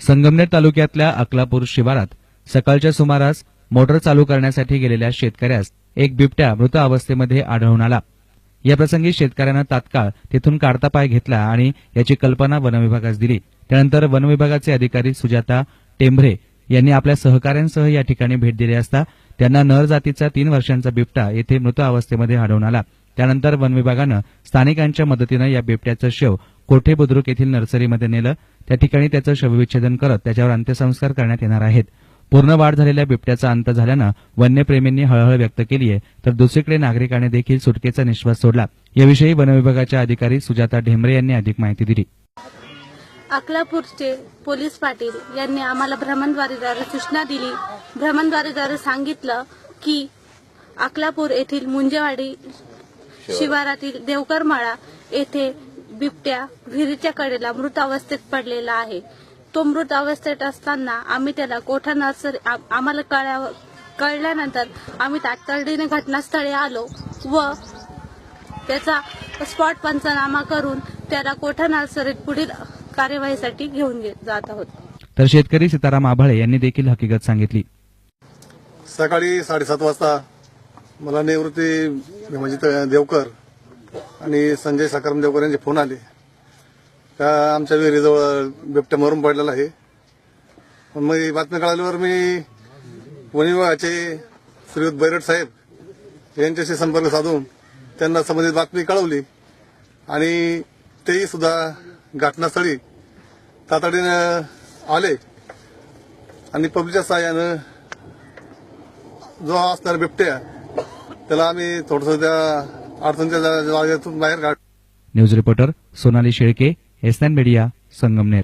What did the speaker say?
संगमनेर तालुक्यातल्या अकलापूर शिवारात सकाळच्या सुमारास मोटर चालू करण्यासाठी गेलेल्या शेतकऱ्यास एक बिबट्या मृत अवस्थेमध्ये आढळून आला. याप्रसंगी शेतकऱ्यानं तात्काळ तिथून काढता पाय घेतला आणि याची कल्पना वनविभागास दिली. त्यानंतर वनविभागाचे अधिकारी सुजाता टेंभरे यांनी आपल्या सहकाऱ्यांसह या ठिकाणी भेट दिली असता त्यांना नर जातीचा तीन वर्षांचा बिबटा येथे मृत अवस्थेमध्ये आढळून आला. त्यानंतर वन विभागानं स्थानिकांच्या मदतीनं या बिबट्याचं शव कोठे बुद्रुक येथील नर्सरीमध्ये नेलं त्या ठिकाणी त्याचं शवविच्छेदन करत त्याच्यावर अंत्यसंस्कार करण्यात येणार आहेत. पूर्ण वाढ झालेल्या बिबट्याचा अंत झाल्यानं वन्यप्रेमींनी हळहळ व्यक्त केली आहे तर दुसरीकडे नागरिकांनी देखील सुटकेचा निश्वास सोडला. याविषयी वनविभागाच्या अधिकारी सुजाता ढेमरे यांनी अधिक माहिती दिली. अकलापूरचे पोलीस पाटील यांनी आम्हाला भ्रमणद्वारेद्वारे सूचना दिली. भ्रमणद्वारेद्वारे सांगितलं की अकलापूर येथील मुंजेवाडी शिवारातील देवकरमाळा येथे बिबट्या विहिरीच्या कडेला मृत अवस्थेत पडलेला आहे. तो मृत अवस्थेत असताना आम्ही त्याला कोठा नर्सरी आम्हाला कळल्या कळल्यानंतर आम्ही तातडीने घटनास्थळी आलो व त्याचा स्पॉट पंचनामा करून त्याला कोठा नर्सरीत पुढील कार्यवाहीसाठी घेऊन जात आहोत. तर शेतकरी सीताराम आभाळे यांनी देखील हकीकत सांगितली. सकाळी साडेसात वाजता मला निवृत्ती म्हणजे देवकर आणि संजय सकाराम देवकर यांचे फोन आले. का आमच्या विहिरीजवळ बिबट्या मरून पडलेला आहे. पण मग ही बातमी कळाल्यावर मी वन विभागाचे श्रीयुत बैरट साहेब यांच्याशी संपर्क साधून त्यांना संबंधित बातमी कळवली. आणि तेही सुद्धा घटनास्थळी तातडीनं आले. आणि पब्लिकच्या सहाय्यानं जो असणारा बिबट्या त्याला आम्ही थोडस त्या अडचणच्या बाहेर काढ news reporter Sonali Shelke S media Sangamner.